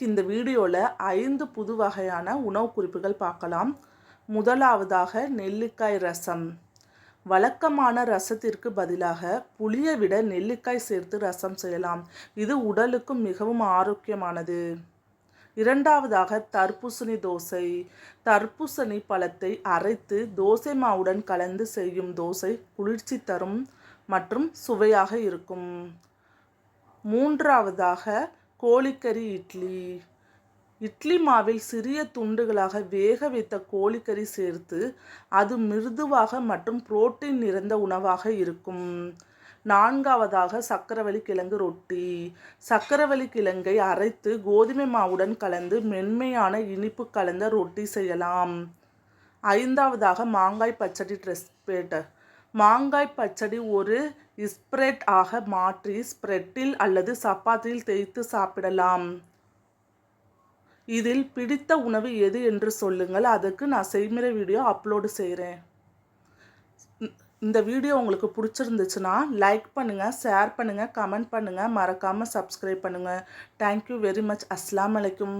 இந்த வீடியோவில் ஐந்து புது வகையான உணவு குறிப்புகள் பார்க்கலாம். முதலாவதாக நெல்லிக்காய் ரசம். வழக்கமான ரசத்திற்கு பதிலாக புளியை விட நெல்லிக்காய் சேர்த்து ரசம் செய்யலாம். இது உடலுக்கும் மிகவும் ஆரோக்கியமானது. இரண்டாவதாக தர்பூசணி தோசை. தர்பூசணி பழத்தை அரைத்து தோசை மாவுடன் கலந்து செய்யும் தோசை குளிர்ச்சி தரும் மற்றும் சுவையாக இருக்கும். மூன்றாவதாக கோழிக்கறி இட்லி. இட்லி மாவில் சிறிய துண்டுகளாக வேக வைத்த கோழிக்கறி சேர்த்து அது மிருதுவாக மற்றும் புரோட்டீன் நிறைந்த உணவாக இருக்கும். நான்காவதாக சக்கரவள்ளி கிழங்கு ரொட்டி. சக்கரவள்ளி கிழங்கை அரைத்து கோதுமை மாவுடன் கலந்து மென்மையான இனிப்பு கலந்த ரொட்டி செய்யலாம். ஐந்தாவதாக மாங்காய் பச்சடி ட்ரெஸ்பேட் மாங்காய் பச்சடி ஒரு ஸ்ப்ரெட் ஆக மாற்றி ஸ்ப்ரெட்டில் அல்லது சப்பாத்தியில் தேய்த்து சாப்பிடலாம். இதில் பிடித்த உணவு எது என்று சொல்லுங்கள். அதுக்கு நான் செய்முறை வீடியோ அப்லோடு செய்கிறேன் இந்த வீடியோ உங்களுக்கு பிடிச்சிருந்துச்சுன்னா லைக் பண்ணுங்கள் ஷேர் பண்ணுங்கள் கமெண்ட் பண்ணுங்கள் மறக்காமல் சப்ஸ்கிரைப் பண்ணுங்கள் தேங்க்யூ வெரி மச் அஸ்லாம் வலைக்கும்